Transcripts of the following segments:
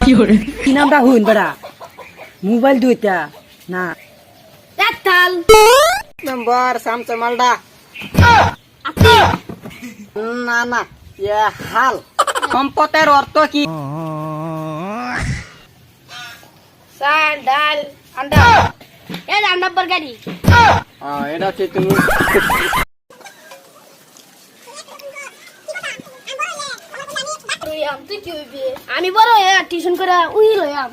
কি হুইন বেড়া মোবাইল দুইটা না একতাল নম্বর স্যামসাং মালদা না না ইয়ে হাল সম্পদের অর্থ কি চাল ডাল আন্ডা। এই আন্ডা বরগারি আহ, এটা হচ্ছে তুমি। তুই আম বড় হয়ে টিউশন করে উহিল হইয়াম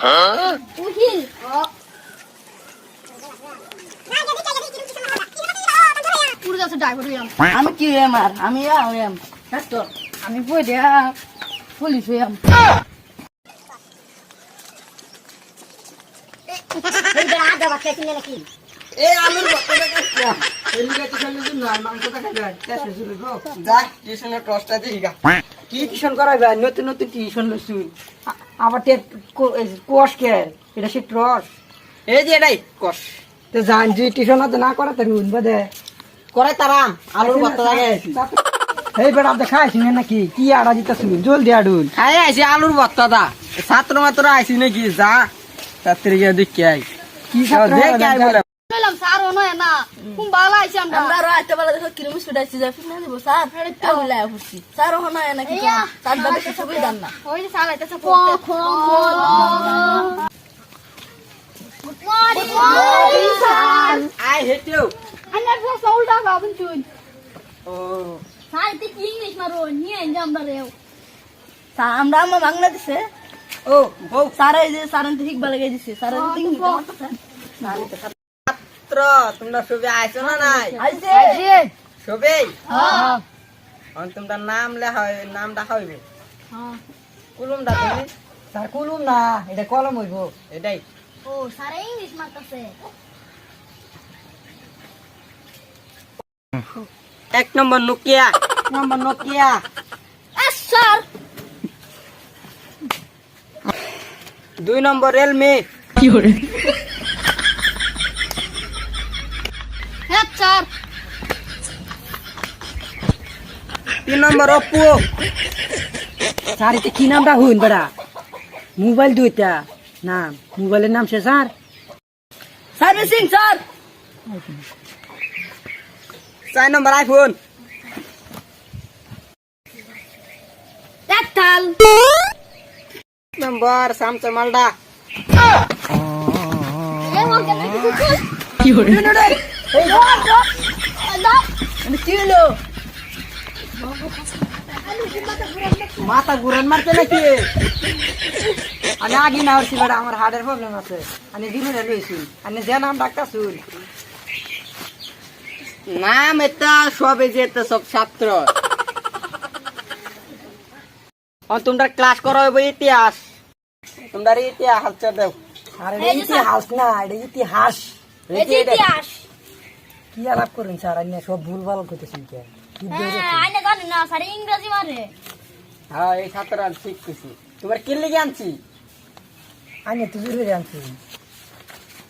হইয়াম আমি। কি আর? আমি তো আমি বই দিয়া পুলিশ হইয়াম এইবার আদা বাচ্চা কিনে নাকি এই আলুর খেলে নয়, মাংসটা। টেস্ট গো। যা, টিউশনের টসটা কি টিউশন করাইবা নতুন নতুন টিউশন লইছুন আবার টেপ কোর্স কে? এটা সে ট্রস। এই যে এটাই কষ তো জান যে টিউশন না করা তাহলে উনবা দে। করে তারাম আলুর লাগে এই বেড়া দেখাইছি নাকি? কি আড়া দিতেছুন জলদি আইছি আলুর ভর্তা দা ছাত্র মাত্র আইছি নাকি যা। তাড়াতাড়ি গিয়ে দেখি আই। কি দেখি আই বলে। কইলাম স্যার ও নয় না খুব ভালো আইছি আমরা। আমরা বেলা দেখো যা না দিব স্যার। আমি লায়া ফুটছি স্যার ওখানে নাকি। স্যার দাবি সবই জান না। ওই যে স্যার আইতাছে পড়তে গুড মর্নিং। স্যার। আই হেটেও আন্ডার প্রশ্ন উল্টা ভাবুন চুন ও। স্যার তুই ইংলিশ মারো? নিয়ে আইন আমরা রেও। স্যার আমরা আমার বাংলা দিছে ও বউ স্যার এই যে ঠিক গিয়ে দিছে হ্যাঁ, ঠিক ছাত্র তোমরা সবে আইছো না নাই? আইছে। সবে হ্যাঁ। তোমরা নাম লেখা নাম ডাকা হইবে? হ্যাঁ। কুলুমটা তুমি? স্যার কুলুম না এটা কলম হইব। এটাই। ও স্যার ইংলিশ মারতাছে। এক নম্বর নোকিয়া। Number Nokia. স্যার। দুই নম্বর রিয়েলমি হ্যাঁ স্যার। তিন নম্বর ওপো স্যার এটা কি নামটা হুইন বেড়া? মোবাইল দুইটা। না মোবাইলের নাম সে স্যার। Servicing sir. চার নম্বর আইফোন। একতাল নম্বর কি কি হলো মাথা ঘুরান মারছে নাকি? আমি আগে না হচ্ছি বেড়া আমার হার্টের প্রবলেম আছে। আমি দিনে লইছি আমি যে নাম ডাক্তার শুন নাম এটা সব এই যে এটা সব ছাত্র। ও তোমরা ক্লাস করো হইব ইতিহাস। তোমরা ইতিহাস দেও আর ইতিহাস না এটা ইতিহাস। ইতিহাস। কি আলাপ করুন স্যার? আমি সব ভুল ভালো করতেছেন কে হ্যাঁ আইনে জানি না স্যার ইংরেজি মারে। হ্যাঁ এই ছাত্ররা ঠিক কিছু তোমার কি লিগে আনছি? আমি তো জুড়ে আনছি।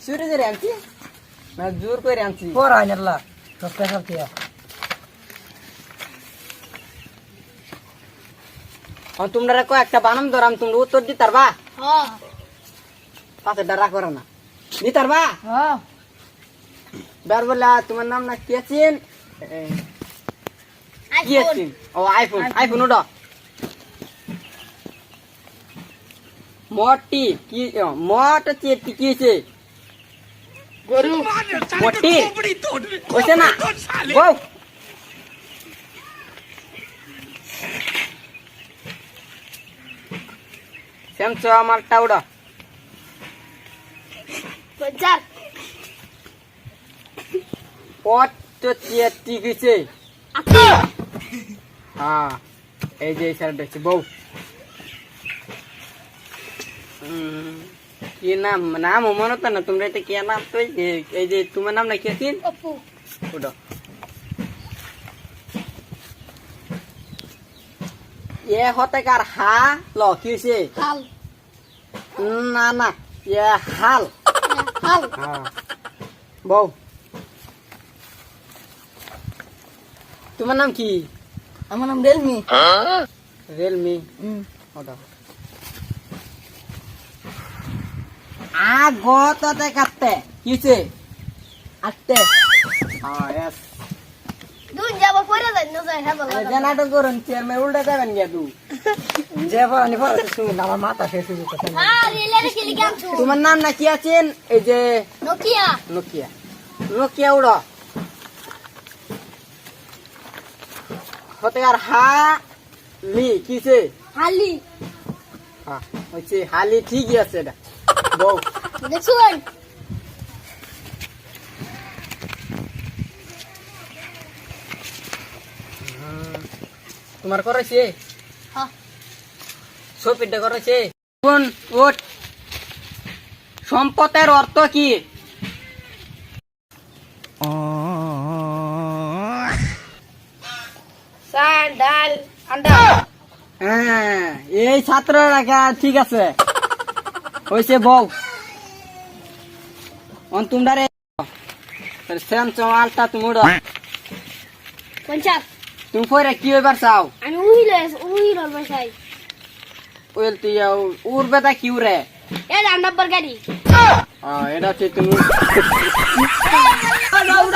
চুরি ধরে আনছি? না জোর করে আনছি। পর আইনাল্লা সব টাকা দিয়া। ও তোমরা কয়েকটা বানাম ধরাম তোমরা উত্তর দিতার বা। হ্যাঁ। পাশে ডারা করো না। দিতার বা? হ্যাঁ। বার বলে তোমার নাম না কি আছেন কি আইফোন। আছেন ও আইফোন। আইফোন। ওটা মটি কি ও, মট আছে কি আছে গরু। মটি। ওছে না? বউ। সেমসো আমার টাউডা। পট তো চেয়ে গেছে। হ্যাঁ এই যে এই দেখছি বউ। কি নাম? নাম মনে তো না তোমরা এটা কি নাম? তো এই যে- তোমার নাম না কি আছে? অপু। ওটা। এ হতে কার হা? ল কি হয়েছে হাল। না না ইয়া হাল। হাল। বউ। তোমার নাম কি? আমার নাম রেলমি। রিয়েলমি হুম ওটা। আগতে কাটতে। কিছে আটটে হ্যাঁ এস। না হ্যাঁ বলা যে নাটক করুন চেয়ারম্যান উল্টা যাবেন গিয়া তু যে পড়ানি পড়াচ্ছে শুনুন আমার মাথা শেষ হয়ে খেলি তোমার নাম না কি আছেন এই যে নোকিয়া। নোকিয়া। নোকিয়া উড়ো। হতে আর হা লি কিছে হালি। হ্যাঁ হচ্ছে হালি ঠিকই আছে এটা। বউ। দেখুন। তোমার করেছে? হ্যাঁ। করেছে? কোন ওট সম্পদের অর্থ কি? ডাল আন্ডা। হ্যাঁ এই ছাত্ররা কা- ঠিক আছে। হয়েছে বউ। অন তোমরা রে সেম চমালটা তুমি উড়ো। পঞ্চাশ। তুমি পরে কি হইবার চাও? আমি উইলে উইল বসাই। ওয়েল তুই উর বেটা কি উড়ে? এ রান্নার গাড়ি। হ্যাঁ, এটা হচ্ছে তুমি। দৌড়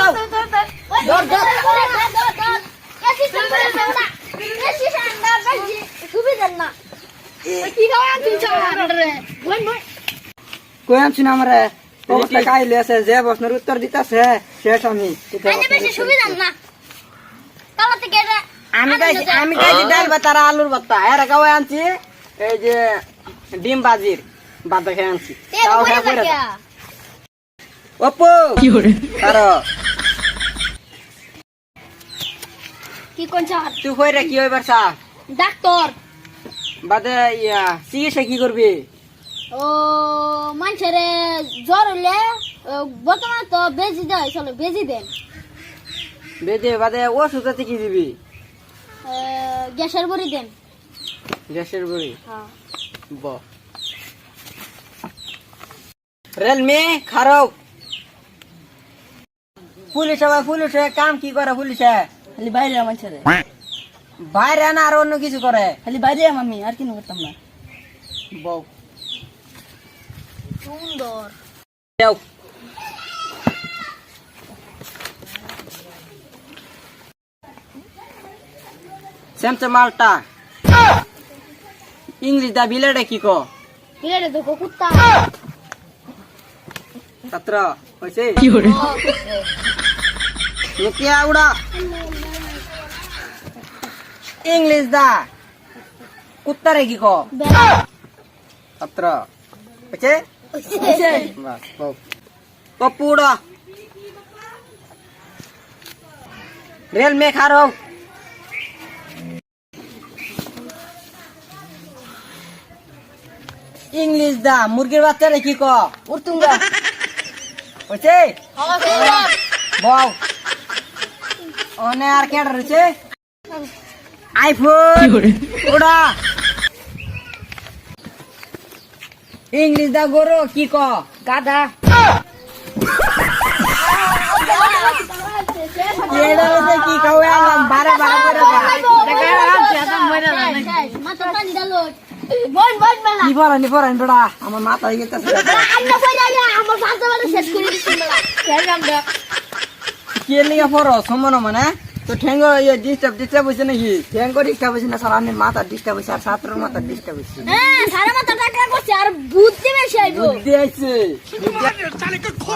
দৌড় এসি সামনে সামনে এসি সামনে তুমি জান না। কি খাওয়া তুই চাওয়া রে বল বল কই আনছি না আমার? অবস্থা কাইলে আছে যে প্রশ্নের উত্তর দিতেছে শেষ আমি সুবিধা না। আমি খাইছি আমি খাইছি ডাল ভাত আর আলুর ভর্তা। এর গাওয়া আনছি এই যে ডিম বাজির বাদ খেয়ে আনছি। তাও খেয়ে পড়ে অপু! কারও কি কোন তুই কইরে কি হইবার চা ডাক্তার। বাদে ইয়া চিকিৎসা কি করবি? ও মানুষের জ্বর হলে বর্তমানে তো বেজি দেয় চলো বেজি দেন। বেদে বাদে ওষুধ কি দিবি? গ্যাসের বড়ি দেন। গ্যাসের বড়ি? হ্যাঁ। ব। রেলমি খারাপ পুলিশ আবার পুলিশে কাম কি করে পুলিশে? খালি বাইরে আমার ছেলে। বাইরে না আর অন্য কিছু করে? খালি বাইরে আমি আর কিনো করতাম না। বউ। সুন্দর। দেও স্যামসে মালটা। ইংলিশ দা বিলেটে কি কো? বিরাট দেখো কুত্তা। ছাত্র হয়েছে নোকিয়া উড়া। ইংলিশ দা কুত্তারে কি কো? ছাত্র হয়েছে বাস বউ পপ্পু উড়া। রেল মে খারো। ইংলিশ দা মুরগির বাচ্চারে কি ক উর্তুঙ্গা হয়েছে বউ অনে আর কে রয়েছে আইফোন ওড়া ইংলিশ দা গরো কি ক গাধা এটা হচ্ছে কি খাওয়া আনলাম বারে বারে করে মাথা পানি ডালো বল বল বেলা। নি পড়ানি পড়ানি বেড়া। আমার মাথা আন্না পয়লা আমার ফালতু বাড়ি শেষ করে দিচ্ছি বেলা। কি লিখা পড়ো? সমান মানে তো ঠেঙ্গ ইয়ে ডিস্টার্ব ডিস্টার্ব হয়েছে নাকি? ব্যাংক ডিস্টার্ব হয়েছে না? স্যার আমার মাথা ডিস্টার্ব হয়েছে আর ছাত্রের মাথা ডিস্টার্ব হয়েছে হ্যাঁ সারা মাথা টাকা করছে আর বুদ্ধি বেশি আইবো বুদ্ধি আইছে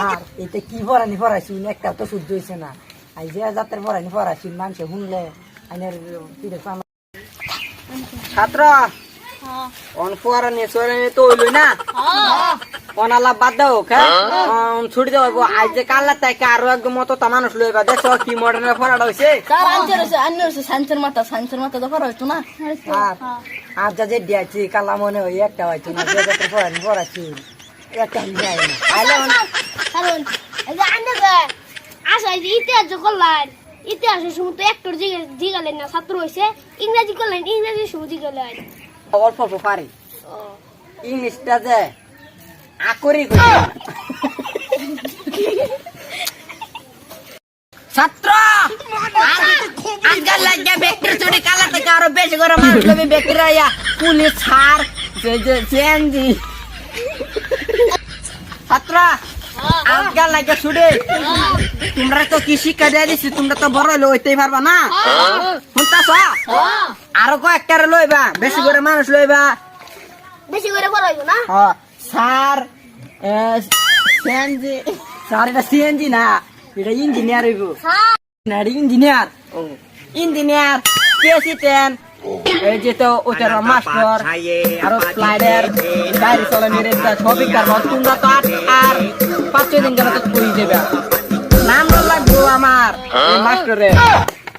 আর এটা কি পড়ানি পড়াইছি একটা তো সহ্য হয়েছে না। আই যে জাতের পড়ানি পড়াইছি মানুষে শুনলে। আইনের ছাত্র! অনফুয়ার নেসরে তো হইলই না? অনালা বাদ দাও ছুটি দেবো আজ যে কাল্লা তাই আরও একদম মতো তা মানুষ লইবা দেখো কি মডার্নের ফরাটা হয়েছে তার আনছে রয়েছে আন্য রয়েছে সাইন্সের মাথা সাইন্সের মাথা তো করা হইতো না। আর আর যা যে দিয়েছি কালা মনে একটা হয়তো না যে জাতের পড়ানি পড়াইছি একটা যাই না। আইলে কারণ এই যে আন্না আসা ইতিহাস যে ইতিহাসের সময় তো একটর জিগালেন না ছাত্র হয়েছে ইংরাজি করলেন ইংরাজির সময় জিগালেন। অল্প অল্প পারি ইংলিশটা যে করি কইছি। ছাত্র আজকাল লাগে ব্যক্তির চুরি কালা থেকে আরও বেশি করে মানুষ লবি ব্যক্তিরা ইয়া পুলিশ ছাড় সিএনজি ছাত্র আজকাল লাগে ছুটে তোমরা তো কি শিক্ষা দিয়ে দিছি তোমরা তো বড় হইলে হইতেই পারবা না। শুনতাছ? আরও কয়েকটা লইবা বেশি করে মানুষ লইবা। বেশি করে বড় হইব না? স্যার সিএনজি স্যার এটা সিএনজি না এটা ইঞ্জিনিয়ার হইব। ইঞ্জিনিয়ার ইঞ্জিনিয়ার প্রেসিডেন্ট এই যে তো ওটার মাস্টার আরও স্লাইডার গাড়ি চালানোর একটা সবই কারবার তোমরা তো আট আর পাঁচ ছয় দিন গেলে তো কই দেবে নাম লাগবো আমার মাস্টারে